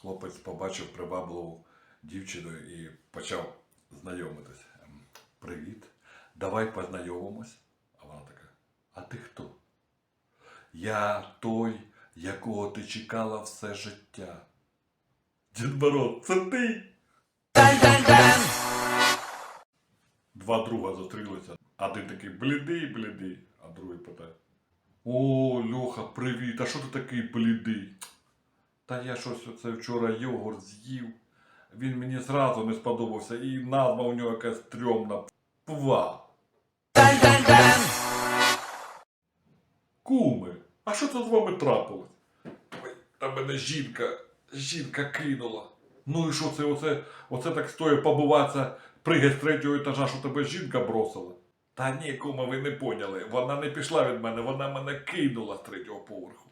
хлопець побачив привабливу дівчину і почав знайомитись. Ем, Привіт, давай познайомимось. А вона така: А ти хто? Я той, якого ти чекала все життя. Дід Мороз, це ти? Два друга зустрілися. Один такий блідий, блідий, а другий питає. О, Льоха, привіт, а що ти такий блідий? Та я щось оце вчора йогурт з'їв. Він мені зразу не сподобався, і назва у нього якась стрьомна пва. Куми, а що це з вами трапилось? Та мене жінка, жінка кинула. Ну і що це оце, оце так стоїть побуватися, пригай з третього етажа, що тебе жінка бросила? Та ні, кума, ви не поняли. Вона не пішла від мене, вона мене кинула з третього поверху.